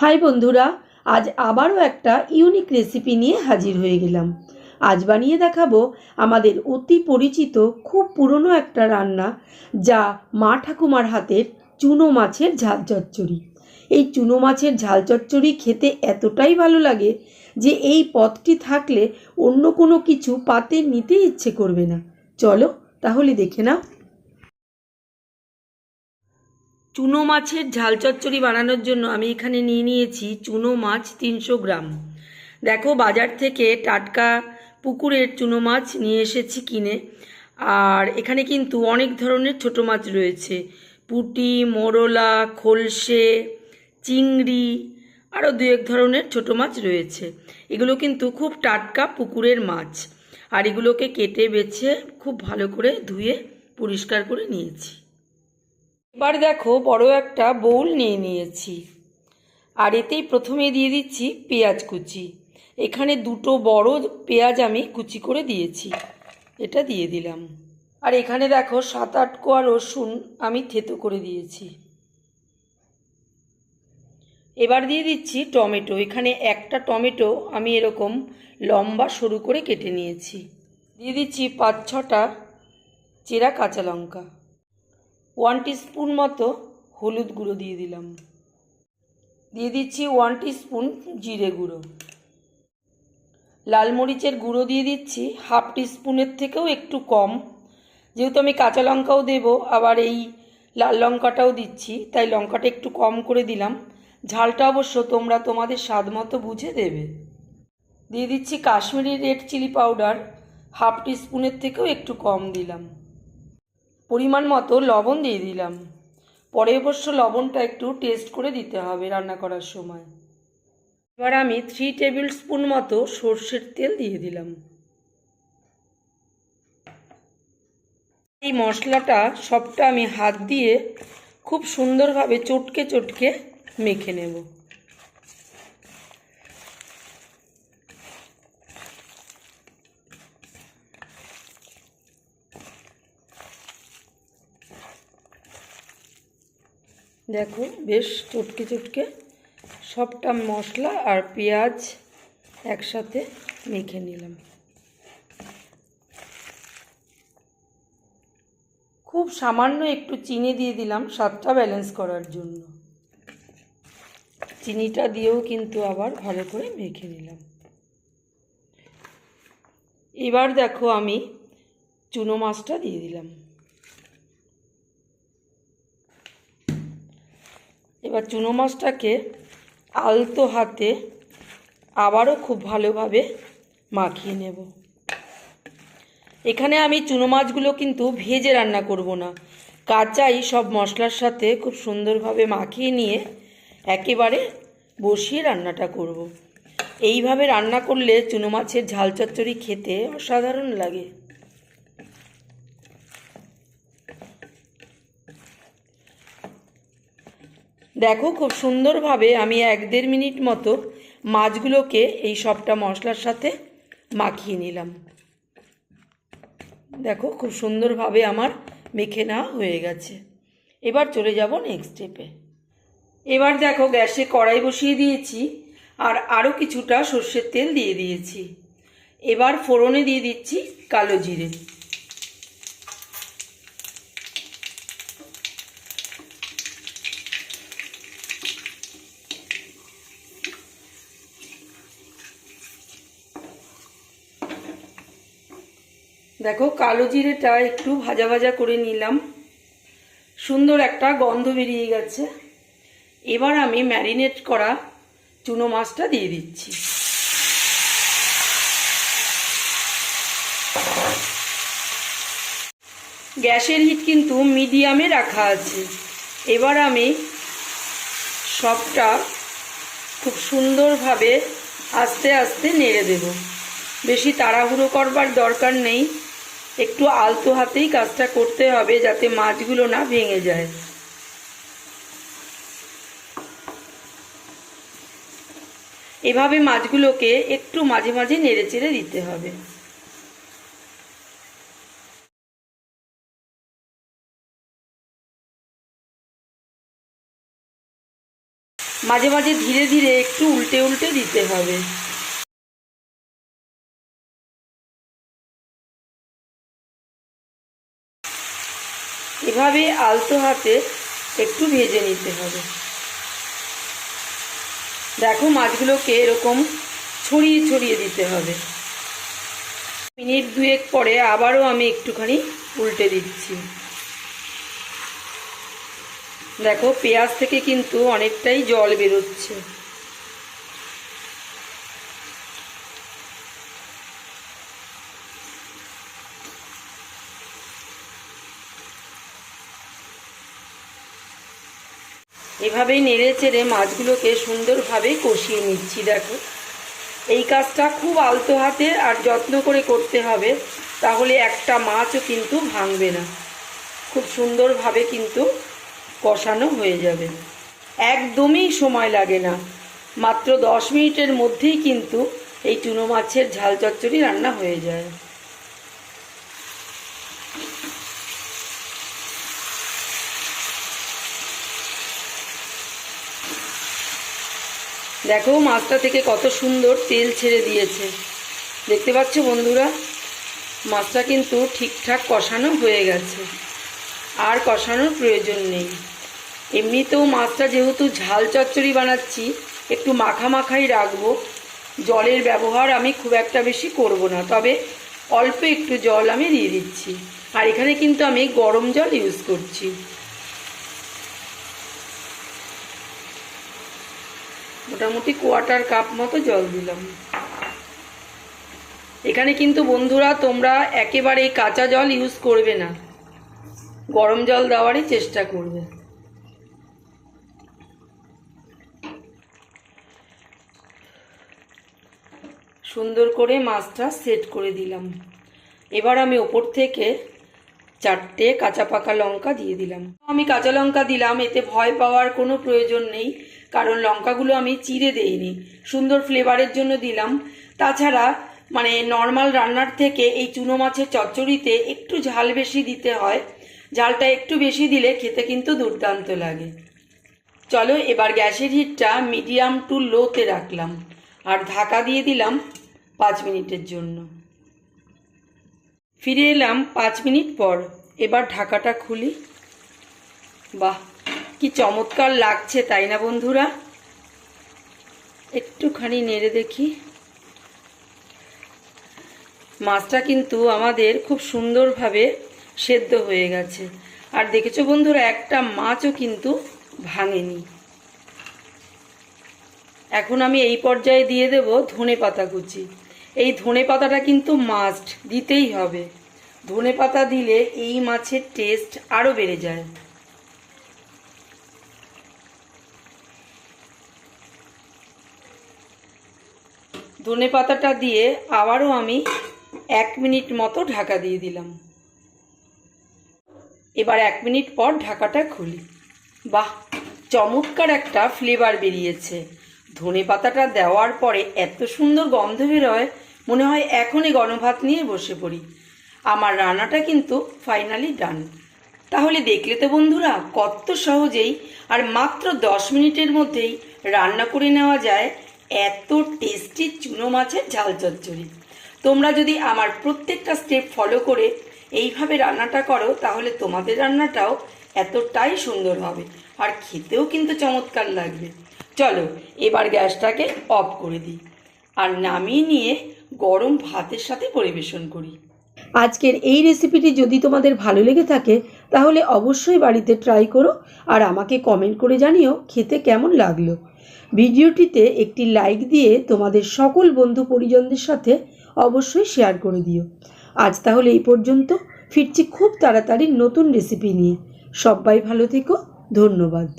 High বন্ধুরা, আজ আবারও একটা ইউনিক রেসিপি নিয়ে হাজির হয়ে গেলাম। আজ বানিয়ে দেখাবো আমাদের অতি পরিচিত, খুব পুরনো একটা রান্না, যা মা ঠাকুমার হাতের চুনো মাছের ঝাল চচ্চড়ি। এই চুনো মাছের ঝাল চচ্চড়ি খেতে এতটাই ভালো লাগে যে এই পদটি থাকলে অন্য কোনো কিছু পাতে নিতে ইচ্ছে করবে না। চলো তাহলে দেখে নাও। চুনো মাছের ঝাল চচ্চড়ি বানানোর জন্য আমি এখানে নিয়ে নিয়েছি চুনো মাছ তিনশো গ্রাম। দেখো, বাজার থেকে টাটকা পুকুরের চুনো মাছ নিয়ে এসেছি কিনে। আর এখানে কিন্তু অনেক ধরনের ছোট মাছ রয়েছে। পুঁটি, মোরলা, খোলসে, চিংড়ি আরও দু এক ধরনের ছোট মাছ রয়েছে। এগুলো কিন্তু খুব টাটকা পুকুরের মাছ। আর এগুলোকে কেটে বেছে খুব ভালো করে ধুয়ে পরিষ্কার করে নিয়েছি। এবার দেখো বড় একটা বোল নিয়ে নিয়েছি। আর এতেই প্রথমে দিয়ে দিচ্ছি পেঁয়াজ কুচি। এখানে দুটো বড় পেঁয়াজ আমি কুচি করে দিয়েছি। এটা দিয়ে দিলাম। আর এখানে দেখো সাত আট কোয়া রসুন আমি থেতো করে দিয়েছি। এবার দিয়ে দিচ্ছি টমেটো। এখানে একটা টমেটো আমি এরকম লম্বা সরু করে কেটে নিয়েছি। দিয়ে দিচ্ছি পাঁচ ছটা চেরা কাঁচা লঙ্কা। ওয়ান স্পুন মতো হলুদ গুঁড়ো দিয়ে দিলাম। দিয়ে দিচ্ছি ওয়ান স্পুন জিরে গুঁড়ো। লাল মরিচের গুঁড়ো দিয়ে দিচ্ছি হাফ স্পুনের থেকেও একটু কম। যেহেতু আমি কাঁচা লঙ্কাও দেবো, আবার এই লাল লঙ্কাটাও দিচ্ছি, তাই লঙ্কাটা একটু কম করে দিলাম। ঝালটা অবশ্য তোমরা তোমাদের স্বাদ মতো বুঝে দেবে। দিয়ে দিচ্ছি Kashmiri red chilli powder, half স্পুনের থেকেও একটু কম দিলাম। পরিমাণ মতো লবণ দিয়ে দিলাম। পরে অবশ্য লবণটা একটু টেস্ট করে দিতে হবে রান্না করার সময়। এবার আমি থ্রি টেবিল স্পুন মতো সর্ষের তেল দিয়ে দিলাম। এই মশলাটা সবটা আমি হাত দিয়ে খুব সুন্দরভাবে চটকে চটকে মেখে নেব। দেখো বেশ চটকে চটকে সবটা মশলা আর পেঁয়াজ একসাথে মেখে নিলাম। খুব সামান্য একটু চিনি দিয়ে দিলাম স্বাদটা ব্যালেন্স করার জন্য। চিনিটা দিয়েও কিন্তু আবার ভালো করে মেখে নিলাম। এবার দেখো আমি চুনো মাছটা দিয়ে দিলাম। এবার চুনো মাছটাকে আলতো হাতে আবারও খুব ভালোভাবে মাখিয়ে নেব। এখানে আমি চুনো মাছগুলো কিন্তু ভেজে রান্না করব না। কাঁচাই সব মশলার সাথে খুব সুন্দরভাবে মাখিয়ে নিয়ে একেবারে বসিয়ে রান্নাটা করব। এইভাবে রান্না করলে চুনো মাছের ঝাল চচ্চড়ি খেতে অসাধারণ লাগে। দেখো, খুব সুন্দরভাবে আমি এক দেড় মিনিট মতো মাছগুলোকে এই সবটা মশলার সাথে মাখিয়ে নিলাম। দেখো, খুব সুন্দরভাবে আমার মেখে নেওয়া হয়ে গেছে। এবার চলে যাব নেক্সট স্টেপে এবার দেখো, গ্যাসে কড়াই বসিয়ে দিয়েছি আর আরও কিছুটা সর্ষের তেল দিয়ে দিয়েছি। এবার ফোড়নে দিয়ে দিচ্ছি কালো জিরে। দেখো, কালো জিরেটা একটু ভাজা ভাজা করে নিলাম। সুন্দর একটা গন্ধ বেরিয়ে গেছে। এবার আমি ম্যারিনেট করা চুনো মাছটা দিয়ে দিচ্ছি। গ্যাসের হিট কিন্তু মিডিয়ামে রাখা আছে। এবার আমি সবটা খুব সুন্দরভাবে আস্তে আস্তে নেড়ে দেব। বেশি তাড়াহুড়ো করবার দরকার নেই। একটু আলতো হাতেই কাজটা করতে হবে যাতে মাছগুলো না ভেঙে যায়। এভাবে মাছগুলোকে একটু মাঝে মাঝে নেড়ে চেড়ে দিতে হবে। মাঝে মাঝে ধীরে ধীরে একটু উল্টে উল্টে দিতে হবে। এভাবে আলতো হাতে একটু ভেজে নিতে হবে। দেখো মাছগুলোকে এরকম ছড়িয়ে ছড়িয়ে দিতে হবে। মিনিট দুয়েক পরে আবারও আমি একটুখানি উল্টে দিচ্ছি। দেখো পেঁয়াজ থেকে কিন্তু অনেকটাই জল বেরোচ্ছে। এভাবেই নেড়ে চেড়ে মাছগুলোকে সুন্দরভাবে কষিয়ে নিচ্ছি, দেখো। এই কাজটা খুব আলতো হাতে আর যত্ন করে করতে হবে, তাহলে একটা মাছও কিন্তু ভাঙবে না। খুব সুন্দরভাবে কিন্তু কষানো হয়ে যাবে। একদমই সময় লাগে না। মাত্র দশ মিনিটের মধ্যেই কিন্তু এই টুনো মাছের ঝাল চচ্চড়ি রান্না হয়ে যায়। দেখো মাছটা থেকে কত সুন্দর তেল ছেড়ে দিয়েছে। দেখতে পাচ্ছ বন্ধুরা? মাছটা কিন্তু ঠিকঠাক কষানো হয়ে গেছে। আর কষানোর প্রয়োজন নেই। এমনিতেও মাছটা যেহেতু ঝাল চচ্চড়ি বানাচ্ছি, একটু মাখা মাখাই রাখব। জলের ব্যবহার আমি খুব একটা বেশি করব না, তবে অল্প একটু জল আমি দিয়ে দিচ্ছি। আর এখানে কিন্তু আমি গরম জল ইউজ করছি। মোটামুটি কোয়ার্টার কাপ মতো জল দিলাম। এখানে কিন্তু বন্ধুরা, তোমরা একেবারে কাঁচা জল ইউজ করবে না। গরম জল দেওয়ারই চেষ্টা করবে। সুন্দর করে মাছটা সেট করে দিলাম। এবার আমি ওপর থেকে চারটে কাঁচা পাকা লঙ্কা দিয়ে দিলাম। আমি কাঁচা লঙ্কা দিলাম, এতে ভয় পাওয়ার কোনো প্রয়োজন নেই। কারণ লঙ্কাগুলো আমি চিড়ে দেইনি। সুন্দর ফ্লেভারের জন্য দিলাম। তাছাড়া মানে নর্মাল রান্নার থেকে এই চুনো মাছের চচ্চড়িতে একটু ঝাল বেশি দিতে হয়। ঝালটা একটু বেশি দিলে খেতে কিন্তু দুর্দান্ত লাগে। চলো এবার গ্যাসের হিটটা মিডিয়াম টু লোতে রাখলাম। আর ঢাকা দিয়ে দিলাম পাঁচ মিনিটের জন্য। ফিরে এলাম পাঁচ মিনিট পর। এবার ঢাকাটা খুলি। বাহ! কি চমৎকার লাগছে, তাই না বন্ধুরা? একটুখানি নেড়ে দেখি। মাছটা কিন্তু আমাদের খুব সুন্দরভাবে সেদ্ধ হয়ে গেছে। আর দেখেছ বন্ধুরা, একটা মাছও কিন্তু ভাঙেনি। এখন আমি এই পর্যায়ে দিয়ে দেব ধনে পাতা কুচি। এই ধনে পাতাটা কিন্তু মাস্ট দিতেই হবে। ধনে পাতা দিলে এই মাছের টেস্ট আরও বেড়ে যায়। ধনে পাতাটা দিয়ে আবারও আমি এক মিনিট মতো ঢাকা দিয়ে দিলাম। এবার এক মিনিট পর ঢাকাটা খুলি। বাহ, চমৎকার একটা ফ্লেভার বেরিয়েছে। ধনে পাতাটা দেওয়ার পরে এত সুন্দর গন্ধ বেরোয়, মনে হয় এখনই গণভাত নিয়ে বসে পড়ি। আমার রান্নাটা কিন্তু ফাইনালি ডান তাহলে দেখলে তো বন্ধুরা, কত সহজেই আর মাত্র দশ মিনিটের মধ্যেই রান্না করে নেওয়া যায়। এত টেস্টি চুনো মাছের ঝাল চচ্চড়ি। তোমরা যদি আমার প্রত্যেকটা স্টেপ ফলো করে এইভাবে রান্নাটা করো, তাহলে তোমাদের রান্নাটাও এতটাই সুন্দর হবে। আর খেতেও কিন্তু চমৎকার লাগবে। চলো, এবার গ্যাসটাকে অফ করে দিই। আর নামিয়ে নিয়ে গরম ভাতের সাথে পরিবেশন করি। আজকের এই রেসিপিটি যদি তোমাদের ভালো লেগে থাকে তাহলে অবশ্যই বাড়িতে ট্রাই করো আর আমাকে কমেন্ট করে জানিও খেতে কেমন লাগল। ভিডিওটিতে একটি লাইক দিয়ে তোমাদের সকল বন্ধু পরিজনদের সাথে অবশ্যই শেয়ার করে দিও। আজ তাহলে এই পর্যন্ত, ফিরছি খুব তাড়াতাড়ি নতুন রেসিপি নিয়ে। সবাই ভালো থেকো, ধন্যবাদ।